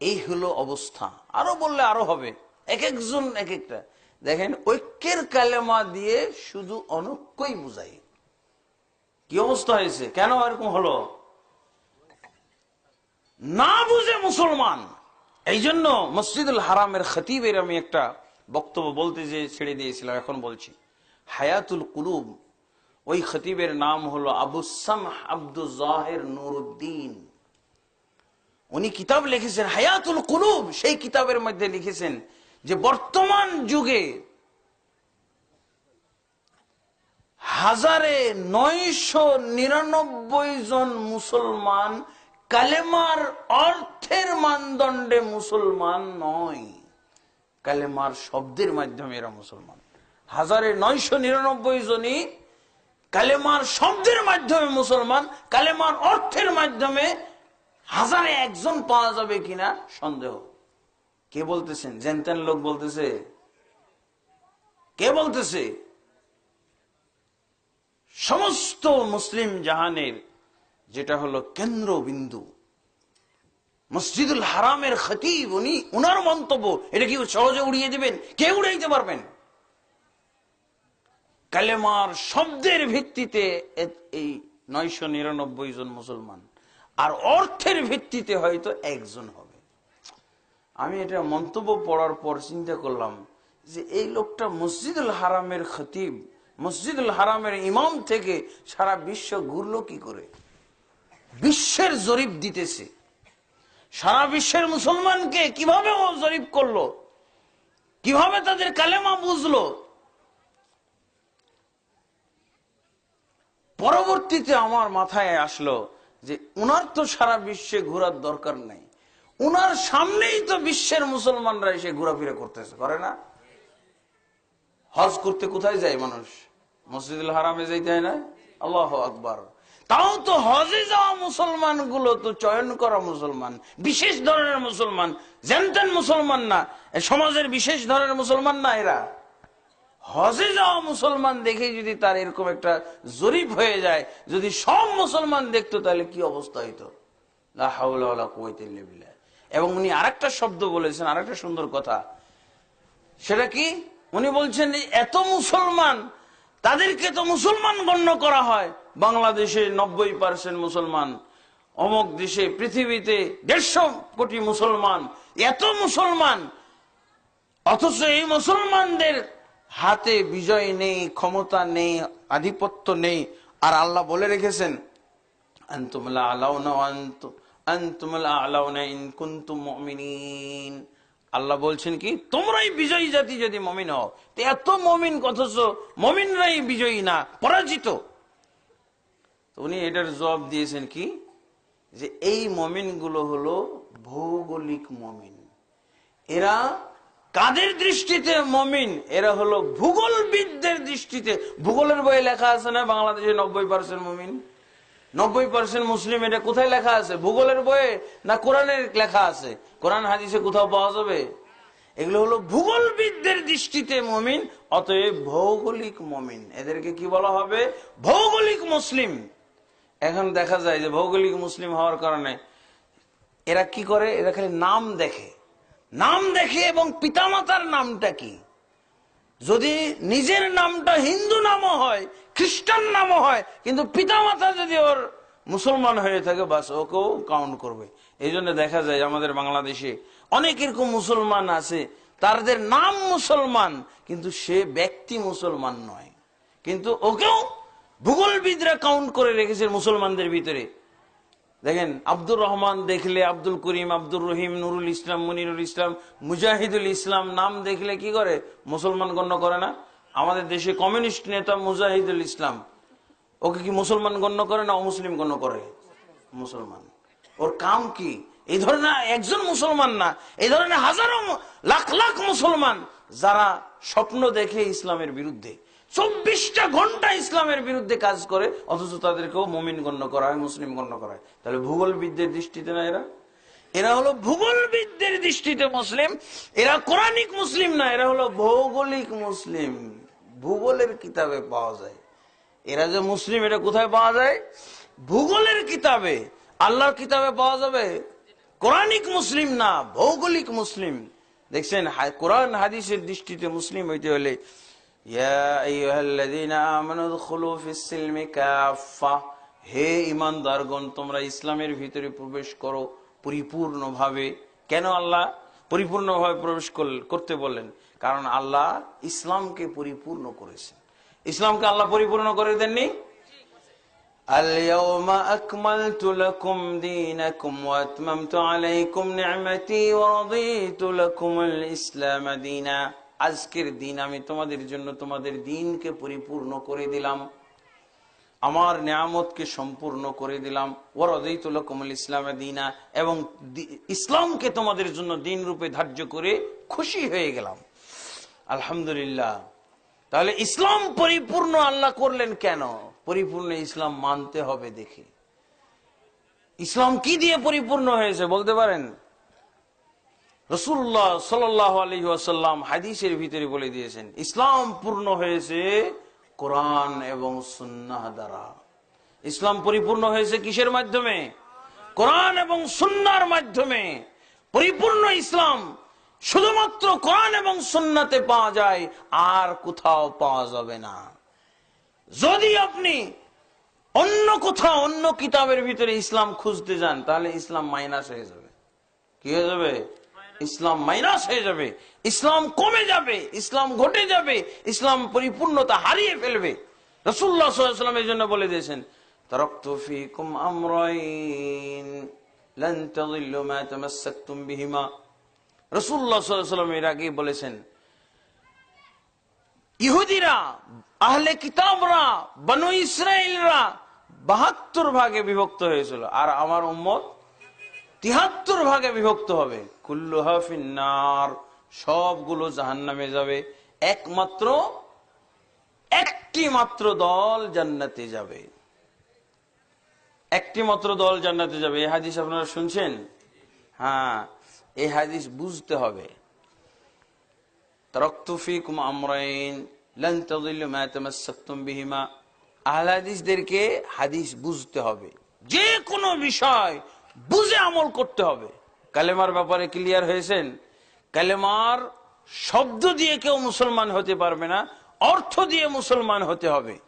এই হলো অবস্থা। আরও বললে আরও হবে। এক একজন এক একটা দেখেন, ঐক্যের কালেমা দিয়ে শুধু অনৈক্যই বুঝাই। কি অবস্থা হয়েছে? কেন এরকম হলো? না বুঝে মুসলমান। এই জন্য মসজিদুল হারামের খতিবের আমি একটা বক্তব্য বলতে যে ছেড়ে দিয়েছিলাম, এখন বলছি। হায়াতুল কুলুব, ওই খতিবের নাম হলো আবুসাম আব্দুল জাহের নুরুদ্দিন। উনি কিতাব লিখেছেন, হায়াতুল কুলুব, সেই কিতাবের মধ্যে লিখেছেন যে বর্তমান যুগে হাজারে নয়শো নিরানব্বই জন মুসলমান কালেমার অর্থের মানদণ্ডে মুসলমান নয়। কালেমার শব্দের মাধ্যমে এরা মুসলমান। হাজারে নয়শো নিরানব্বই জনই কালেমার শব্দের মাধ্যমে মুসলমান, কালেমার অর্থের মাধ্যমে হাজারে একজন পাওয়া যাবে কিনা সন্দেহ। কে বলতেছেন জেনতেন লোক বলতেছে, কে বলতেছে? সমস্ত মুসলিম জাহানের যেটা হলো কেন্দ্রবিন্দু। মসজিদুল হারামের খতিব, উনি, উনার মন্তব্য, এটা কি সহজে উড়িয়ে দিবেন? কে উড়াইতে পারবেন? কালেমার শব্দের ভিত্তিতে এই নয়শো নিরানব্বই জন মুসলমান। আর অর্থের ভিত্তিতে হয়তো একজন হবে। আমি এটা মন্তব্য পড়ার পর চিন্তা করলাম যে এই লোকটা মসজিদুল হারামের খতিব, মসজিদুল হারামের ইমাম থেকে সারা বিশ্ব ঘুরলো কি করে? বিশ্বের জরিপ দিতেছে। সারা বিশ্বের মুসলমানকে কীভাবে জরিপ করল? কীভাবে তাদের কালেমা বুঝলো? পরবর্তীতে আমার মাথায় আসলো যে উনার তো সারা বিশ্বে ঘোরার দরকার নেই। উনার সামনেই তো বিশ্বের মুসলমানরা এসে ঘোরাফেরা করতেছে, করে না? হজ করতে কোথায় যায় মানুষ? মসজিদুল হারামে যাইতে হয় না? আল্লাহ আকবার। তাও তো হজে যাওয়া মুসলমানগুলো তো চয়ন করা মুসলমান, বিশেষ ধরনের মুসলমান। জেনতেন মুসলমান না সমাজের বিশেষ ধরনের মুসলমান না এরা। হজে যাওয়া মুসলমান দেখে যদি তার এরকম একটা জরিপ হয়ে যায়, যদি সব মুসলমান দেখতো, তাহলে কি অবস্থা হইতো? এবং উনি আরেকটা শব্দ বলেছেন, আরেকটা সুন্দর কথা। সেটা কি? উনি বলছেন এত মুসলমান, তাদেরকে তো মুসলমান গণ্য করা হয়। বাংলাদেশে নব্বই পার্সেন্ট মুসলমান, অমক দেশে, পৃথিবীতে দেড়শো কোটি মুসলমান, এত মুসলমান। অথচ এই মুসলমানদের হাতে বিজয় নেই, ক্ষমতা নেই, আধিপত্য নেই। আর আল্লাহ বলে রেখেছেন আলাউ মমিনিন। আল্লাহ বলছেন কি, তোমরাই বিজয়ী জাতি যদি মমিন হও, তো এত মমিন কথচ মমিনরাই বিজয়ী না, পরাজিত। উনি এটার জবাব দিয়েছেন কি, যে এই মমিনগুলো হলো ভৌগোলিক মমিন। এরা কাদের দৃষ্টিতে মমিন? এরা হলো ভূগোলবিদদের দৃষ্টিতে। ভূগোলের বইয়ে লেখা আছে না বাংলাদেশে নব্বই পার্সেন্ট মমিন? নব্বই পার্সেন্ট মুসলিম, এটা কোথায় লেখা আছে? ভূগোলের বইয়ে না কোরআনের লেখা আছে? কোরআন হাদিসে কোথাও পাওয়া যাবে? এগুলো হলো ভূগোলবিদদের দৃষ্টিতে মমিন, অতএব ভৌগোলিক মমিন। এদেরকে কি বলা হবে? ভৌগোলিক মুসলিম। এখন দেখা যায় যে ভৌগোলিক মুসলিম হওয়ার কারণে এরা কি করে? এরা খালি নাম দেখে। নাম দেখে এবং পিতামাতার নামটা কি? যদি নিজের নামটা হিন্দু নামও হয়, খ্রিস্টান নামও হয়, কিন্তু পিতামাতা যদি ওর মুসলমান হয়ে থাকে, বাস ওকেও কাউন্ট করবে। এই দেখা যায় আমাদের বাংলাদেশে অনেক এরকম মুসলমান আছে, তাদের নাম মুসলমান, কিন্তু সে ব্যক্তি মুসলমান নয়। কিন্তু ওকেও ভূগোলবিদরা কাউন্ট করে রেখেছে মুসলমানদের ভিতরে। দেখেন, আব্দুর রহমান দেখলে আব্দুল করিম, আব্দুর রহিম, নুরুল ইসলাম, মুনিরুল ইসলাম, মুজাহিদুল ইসলাম নাম দেখলে কি করে? মুসলমান গণ্য করে না? আমাদের দেশে কমিউনিস্ট নেতা মুজাহিদুল ইসলাম, ওকে কি মুসলমান গণ্য করে না অমুসলিম গণ্য করে? মুসলমান। ওর কাম কি? এই ধরনের একজন মুসলমান না, এই ধরনের হাজারো লাখ লাখ মুসলমান যারা স্বপ্ন দেখে ইসলামের বিরুদ্ধে। চব্বিশটা ঘণ্টা ইসলামের বিরুদ্ধে কাজ করে, অথচ তাদেরকেও মমিন গণ্য করা হয়, মুসলিম গণ্য করা হয়। তাহলে ভূগোলবিদদের দৃষ্টিতে না এরা? এরা হলো ভূগোলবিদদের দৃষ্টিতে মুসলিম, এরা কোরআনিক মুসলিম না, এরা হলো ভৌগোলিক মুসলিম। ভূগোলের কিতাবে পাওয়া যায়। এরা যে মুসলিম, এটা কোথায় পাওয়া যায়? ভূগোলের কিতাবে। আল্লাহর কিতাবে পাওয়া যাবে? কোরআনিক মুসলিম না, ভৌগোলিক মুসলিম। দেখছেন কোরআন হাদিসের দৃষ্টিতে মুসলিম হইতে হলে ইয়া আইয়ুহাল্লাযীনা আমানু দুখুলু ফিস-সিলমি কাফা হে ইমানদারগণ তোমরা ইসলামের ভিতরে প্রবেশ করো পরিপূর্ণভাবে কেন আল্লাহ পরিপূর্ণভাবে প্রবেশ করল- করতে বললেন কারণ আল্লাহ ইসলামকে পরিপূর্ণ করেছেন ইসলামকে আল্লাহ পরিপূর্ণ করে দেননি اليوم أكملت لكم دينكم وأتممت عليكم نعمتي ورضيت لكم الإسلام دينا আজকের দিন আমি তোমাদের জন্য তোমাদের দিনকে পরিপূর্ণ করে দিলাম। আমার নিয়ামতকে সম্পূর্ণ করে দিলাম। ওরদিতুলকুমুল ইসলাম দিনা এবং ইসলামকে তোমাদের জন্য দিন রূপে ধার্য করে খুশি হয়ে গেলাম। আলহামদুলিল্লাহ। তাহলে ইসলাম পরিপূর্ণ আল্লাহ করলেন কেন? পরিপূর্ণ ইসলাম মানতে হবে দেখে। ইসলাম কি দিয়ে পরিপূর্ণ হয়েছে বলতে পারেন? রসুল্লাহ সাল্লাহ আলী আসাল্লাম হাদিসের ভিতরে বলে দিয়েছেন, ইসলাম পূর্ণ হয়েছে কোরআন এবং সুন্নাহ দ্বারা। ইসলাম পরিপূর্ণ হয়েছে কিসের মাধ্যমে? কোরআন এবং সুন্নার মাধ্যমে। পরিপূর্ণ ইসলাম শুধুমাত্র কোরআন এবং সুন্নাতে পাওয়া যায়, আর কোথাও পাওয়া যাবে না। যদি আপনি অন্য কোথাও, অন্য কিতাবের ভিতরে ইসলাম খুঁজতে যান, তাহলে ইসলাম মাইনাস হয়ে যাবে। কি হয়ে যাবে? ইসলাম মাইনাস হয়ে যাবে, ইসলাম কমে যাবে, ইসলাম ঘটে যাবে, ইসলাম পরিপূর্ণতা হারিয়ে ফেলবে। রসুল্লাহ সাল্লামের জন্য বলে দিয়েছেন বলেছেন, ইহুদিরা কিতাবরা ভাগে বিভক্ত হয়েছিল, আর আমার উম্মত তিহাত্তর ভাগে বিভক্ত হবে। কুল্লু হাফিনার সবগুলো জাহান নামে যাবে। একমাত্র একটি মাত্র দল জান্নাতে যাবে। একটি মাত্র দল জান্নাতে যাবে। এই হাদিস আপনারা শুনছেন? হ্যাঁ এই হাদিস বুঝতে হবে। হাদিস বুঝতে হবে। যে কোনো বিষয় বুঝে আমল করতে হবে। কালেমার ব্যাপারে ক্লিয়ার হয়েছেন? কালেমার শব্দ দিয়ে কেউ মুসলমান হতে পারবে না, অর্থ দিয়ে মুসলমান হতে হবে।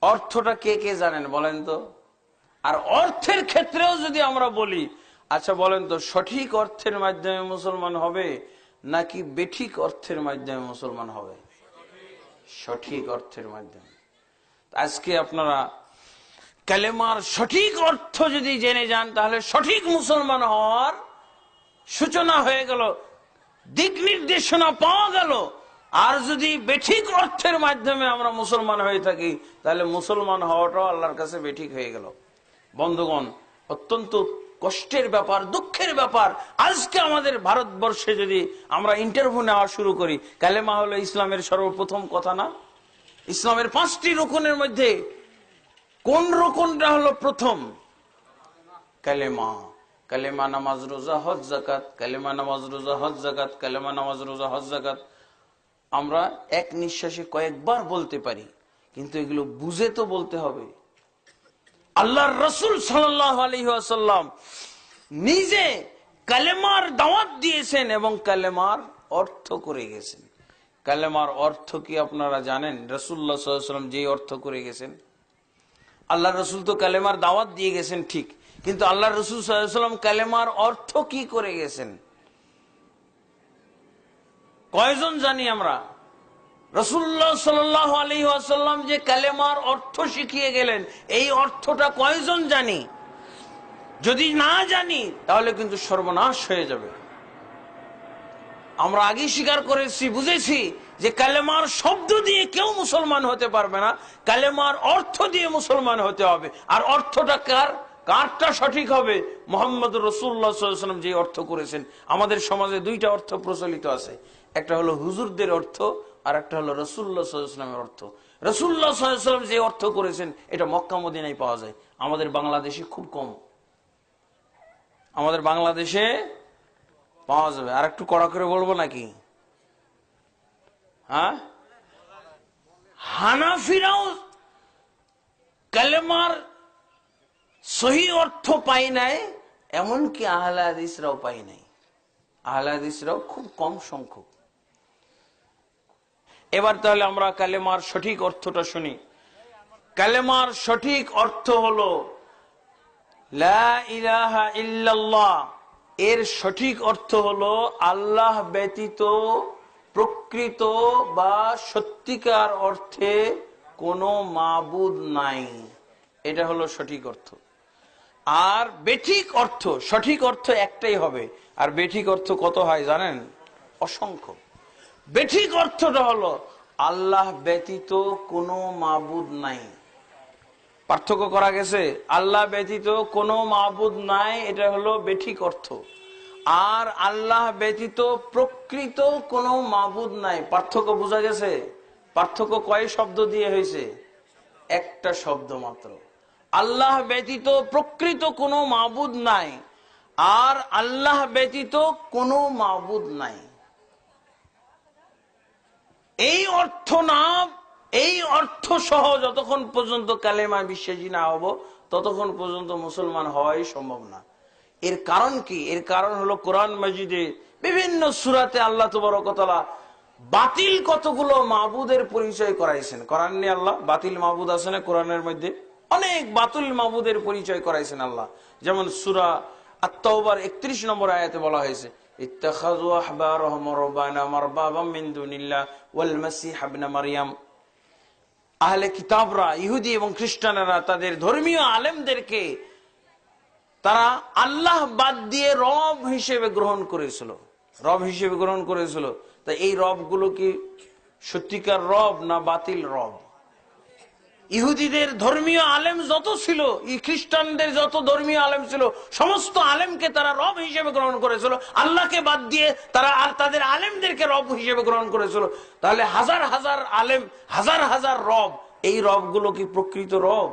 অর্থটা কে কে জানেন বলেন তো? আর অর্থের ক্ষেত্রেও যদি আমরা বলি আচ্ছা বলেন তো, সঠিক অর্থের মাধ্যমে মুসলমান হবে নাকি বেঠিক অর্থের মাধ্যমে মুসলমান হবে? সঠিক অর্থের মাধ্যমে। আজকে আপনারা কালেমার সঠিক অর্থ যদি জেনে যান, তাহলে সঠিক মুসলমান হওয়ার সূচনা হয়ে গেল, দিক নির্দেশনা পাওয়া গেল। আর যদি বেঠিক অর্থের মাধ্যমে আমরা মুসলমান হয়ে থাকি, তাহলে মুসলমান হওয়াটাও আল্লাহর কাছে বেঠিক হয়ে গেল। বন্ধুগণ, অত্যন্ত কষ্টের ব্যাপার, দুঃখের ব্যাপার। আজকে আমাদের ভারতবর্ষে যদি আমরা ইন্টারভিউ নেওয়া শুরু করি, কালেমা হলো ইসলামের সর্বপ্রথম কথা না? ইসলামের পাঁচটি রোকনের মধ্যে কোন রোকনটা হলো প্রথম? কালেমা। কালেমা নামাজ, রোজা, হজ জাকাত কালেমা নামাজ, রোজা, হজ জাকাত কালেমা নামাজ, রোজা, হজ জাকাত আমরা এক নিঃশ্বাসে কয়েকবার বলতে পারি, কিন্তু এগুলো বুঝে তো বলতে হবে। আল্লাহর রসুল আলহিহাসাল্লাম নিজে কালেমার দাওয়াত দিয়েছেন এবং কালেমার অর্থ করে গেছেন। কালেমার অর্থ কি আপনারা জানেন? রসুল্লাহ সাল্লাম যে অর্থ করে গেছেন আল্লাহ রসুল তো কালেমার দাওয়াত দিয়ে গেছেন ঠিক। কিন্তু আল্লাহ রসুল সাল্লাম কালেমার অর্থ কি করে গেছেন? কয়জন জানি আমরা? রসুল্লাহ সাল্লাহ আলী আসাল্লাম যে কালেমার অর্থ শিখিয়ে গেলেন, এই অর্থটা কয়জন জানি? যদি না জানি, তাহলে কিন্তু সর্বনাশ হয়ে যাবে। আমরা আগে স্বীকার করেছি, বুঝেছি যে কালেমার শব্দ দিয়ে কেউ মুসলমান হতে পারবে না, কালেমার অর্থ দিয়ে মুসলমান হতে হবে। আর অর্থটা কার? কারটা সঠিক হবে? মোহাম্মদ রসুল্লাহাম যে অর্থ করেছেন। আমাদের সমাজে দুইটা অর্থ প্রচলিত আছে। একটা হলো হুজুরদের অর্থ, আর একটা হলো রসুল্লাহ সাল্লামের অর্থ। রসুল্লাহ সাল্লাম যে অর্থ করেছেন, এটা মক্কা মদিনায় পাওয়া যায়। আমাদের বাংলাদেশে খুব কম। আমাদের বাংলাদেশে পাওয়া যাবে। আর একটু কড়া করে বলব নাকি? হ্যাঁ? হানাফিরাও কালেমার সহি অর্থ পাই নাই, এমনকি আহলে হাদিসরাও পাই নাই। খুব কম সংখ্যক। এবার তাহলে আমরা কালেমার সঠিক অর্থটা শুনি। কালেমার সঠিক অর্থ হলো ইল্লাল্লাহ। এর সঠিক অর্থ হলো, আল্লাহ ব্যতীত প্রকৃত বা সত্যিকার অর্থে কোনো মাবুদ নাই। এটা হলো সঠিক অর্থ। আর বেঠিক অর্থ, সঠিক অর্থ একটাই হবে। আর বেঠিক অর্থ কত হয় জানেন? অসংখ্য। বেঠিক অর্থটা হলো আল্লাহ ব্যতীত কোনো মাবুদ নাই। পার্থক্য করা গেছে? আল্লাহ ব্যতীত কোনো মাবুদ নাই, এটা হলো বেঠিক অর্থ। আর আল্লাহ ব্যতীত প্রকৃত কোনো মাবুদ নাই। পার্থক্য বোঝা গেছে? পার্থক্য কয় শব্দ দিয়ে হয়েছে? একটা শব্দ মাত্র। আল্লাহ ব্যতীত প্রকৃত কোনো মাবুদ নাই আর আল্লাহ ব্যতীত কোনো মাবুদ নাই। এই অর্থ না এই অর্থ সহ যতক্ষণ পর্যন্ত কালেমা বিশ্বাসী না হব, ততক্ষণ পর্যন্ত মুসলমান হওয়াই সম্ভব না। এর কারণ কি? এর কারণ হলো কোরআন মসজিদে বিভিন্ন সুরাতে আল্লাহ তবরকতলা বাতিল কতগুলো মাহবুদের পরিচয় করাইছেন। কোরআন নিয়ে আল্লাহ বাতিল মাহবুদ আছে না? কোরআনের মধ্যে অনেক বাতুল মাহবুদের পরিচয় করাইছেন আল্লাহ। যেমন সুরা আত্মার একত্রিশ নম্বর আয়াতে বলা হয়েছে আহলে কিতাবরা, ইহুদি এবং খ্রিস্টানেরা তাদের ধর্মীয় আলেমদেরকে তারা আল্লাহ বাদ দিয়ে রব হিসেবে গ্রহণ করেছিল। রব হিসেবে গ্রহণ করেছিল। তা এই রবগুলো কি সত্যিকার রব না বাতিল রব? ইহুদিদের ধর্মীয় আলেম যত ছিল খ্রিস্টানদের যত ধর্মীয় আলেম ছিল, সমস্ত আলেমকে তারা রব হিসেবে গ্রহণ করেছিল। আল্লাহকে বাদ দিয়ে তারা আর তাদের আলেমদেরকে রব হিসেবে গ্রহণ করেছিল। তাহলে হাজার হাজার আলেম, হাজার হাজার রব, এই রবগুলো কি প্রকৃত রব?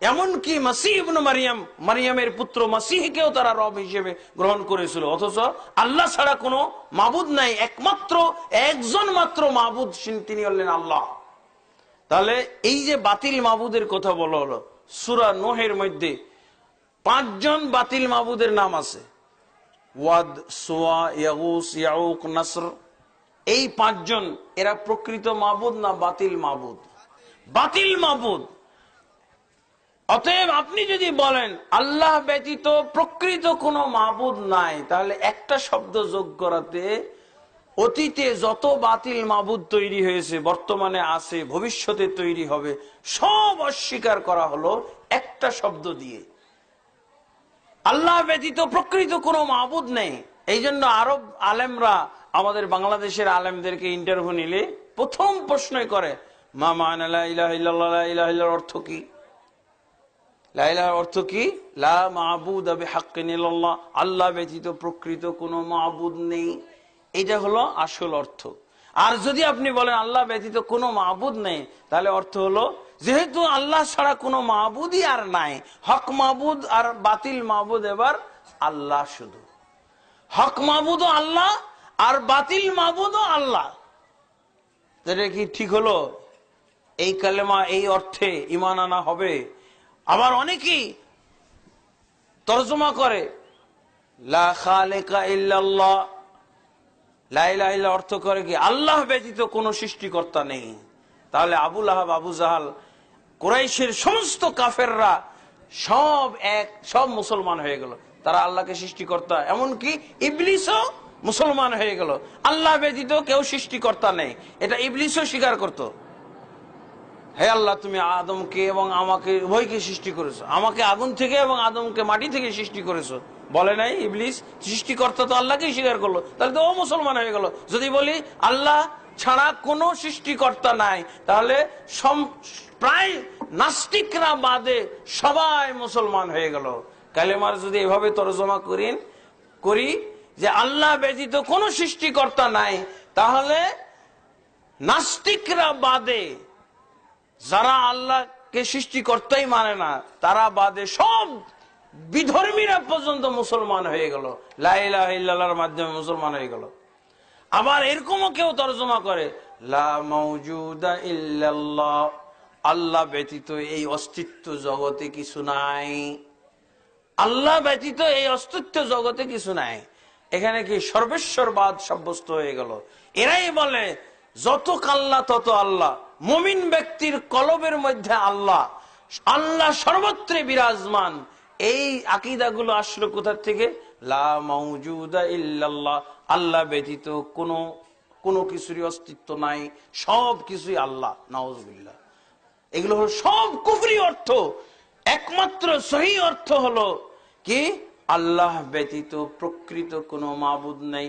এমনকি মাসিহ ইবনু মারিয়াম, মারিয়ামের পুত্র মাসিহকেও তারা রব হিসেবে গ্রহণ করেছিল। অথচ আল্লাহ ছাড়া কোনো মাবুদ নাই, একমাত্র, একজন মাত্র মাবুদ তিনি হলেন আল্লাহ। তাহলে এই যে বাতিল মাবুদের কথা বলা হলো, সুরা নোহের মধ্যে পাঁচজন বাতিল মাবুদের নাম আছে। ওয়াদ, সোয়া, ইয়াগুস, ইয়াউক, নাসর। এই পাঁচজন, এরা প্রকৃত মাবুদ না বাতিল মাবুদ? বাতিল মাবুদ। অতএব আপনি যদি বলেন, আল্লাহ ব্যতীত প্রকৃত কোনো মাবুদ নাই, তাহলে একটা শব্দ যোগ করাতে অতীতে যত বাতিল মাবুদ তৈরি হয়েছে, বর্তমানে আছে, ভবিষ্যতে তৈরি হবে, সব অস্বীকার করা হলো একটা শব্দ দিয়ে। আল্লাহ ব্যতীত প্রকৃত কোনো মাবুদ নেই। এই জন্য আরব আলেমরা, আমাদের বাংলাদেশের আলেমদেরকে ইন্টারভিউ নিলে প্রথম প্রশ্নই করে, মা মান অর্থ কি? লাইলার অর্থ কি? লা মাহবুদ আল্লাহ ব্যতীত প্রকৃত কোনো মাহবুদ নেই। এটা হলো আসল অর্থ। আর যদি আপনি বলেন আল্লাহ ব্যতীত কোনো মাহবুদ নেই, তাহলে অর্থ হলো, যেহেতু আল্লাহ ছাড়া কোনো মাহবুদই আর নাই, হক মাহবুদ আর বাতিল মাহবুদ এবার আল্লাহ শুধু। হক মাহবুদও আল্লাহ আর বাতিল মাহবুদও আল্লাহ। এটা কি ঠিক হলো? এই কালেমা এই অর্থে ইমান আনা হবে। আবার অনেকেই তর্জমা করে লাইলা অর্থ করে কি, আল্লাহ ব্যতীত কোনো সৃষ্টিকর্তা নেই। তাহলে আবুল আহাব আবু জাহাল, কোরাইশের সমস্ত কাফেররা সব এক, সব মুসলমান হয়ে গেল। তারা আল্লাহকে সৃষ্টিকর্তা, এমনকি ইবলিসও মুসলমান হয়ে গেল। আল্লাহ ব্যতীত কেউ সৃষ্টিকর্তা নেই। এটা ইবলিসও স্বীকার করতো। হে আল্লাহ, তুমি আদমকে এবং আমাকে উভয়কে সৃষ্টি করেছ। আমাকে আগুন থেকে এবং আদমকে মাটি থেকে সৃষ্টি করেছ। বলে নাই ইবলিস, সৃষ্টিকর্তা তো আল্লাহকেই স্বীকার করল। তাহলে তো ও মুসলমান হয়ে গেল। যদি বলি, আল্লাহ ছাড়া কোনো সৃষ্টিকর্তা নাই, তাহলে প্রায় নাস্তিকরা বাদে সবাই মুসলমান হয়ে গেল। কালেমার যদি এভাবে তরজমা করিন, করি যে আল্লাহ ব্যতীত কোনো সৃষ্টিকর্তা নাই, তাহলে নাস্তিকরা বাদে যারা আল্লাহকে সৃষ্টিকর্তাই মানে না, তারা বাদে সব বিধর্মীরা পর্যন্ত মুসলমান হয়ে গেল। লাইলার মাধ্যমে মুসলমান হয়ে গেল। আবার এরকমও কেউ তর্জমা করে আল্লাহ ব্যতীত এই অস্তিত্ব জগতে কিছু নাই। আল্লাহ ব্যতীত এই অস্তিত্ব জগতে কিছু নাই। এখানে কি সর্বেশ্বরবাদ সাব্যস্ত হয়ে গেল? এরাই বলে, যত কাল্লা তত আল্লাহ। মমিন ব্যক্তির কলবের মধ্যে আল্লাহ আল্লাহ সর্বত্রে বিরাজমান। এই আকিদাগুলো আসলো কোথার থেকে? লা ইল্লাল্লাহ। আল্লাহ ব্যতীত কোনো কোনো কিছুরই অস্তিত্ব নাই। সব কিছুই আল্লাহ। নওয়াজবিল্লাহ এগুলো হলো সব কুফরি অর্থ। একমাত্র সহি অর্থ হলো কি? আল্লাহ ব্যতীত প্রকৃত কোনো মাবুদ নেই।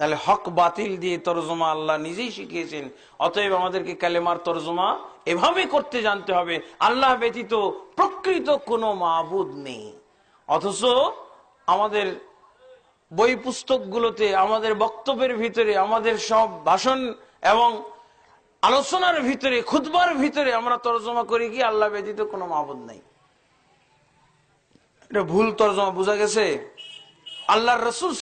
তাহলে হক বাতিল দিয়ে তরজমা আল্লাহ নিজেই শিখিয়েছেন। অতএব আমাদেরকে কালেমার তরজমা এভাবে করতে জানতে হবে। আল্লাহ ব্যতীত প্রকৃত কোনো মাবুদ নেই। অথচ আমাদের বই পুস্তকগুলোতে, আমাদের বক্তব্যের ভিতরে, আমাদের সব ভাষণ এবং আলোচনার ভিতরে খুদবার ভিতরে আমরা তরজমা করি কি? আল্লাহ ব্যতীত কোনো মাবুদ নাই। এটা ভুল তরজমা, বোঝা গেছে? আল্লাহর রসুল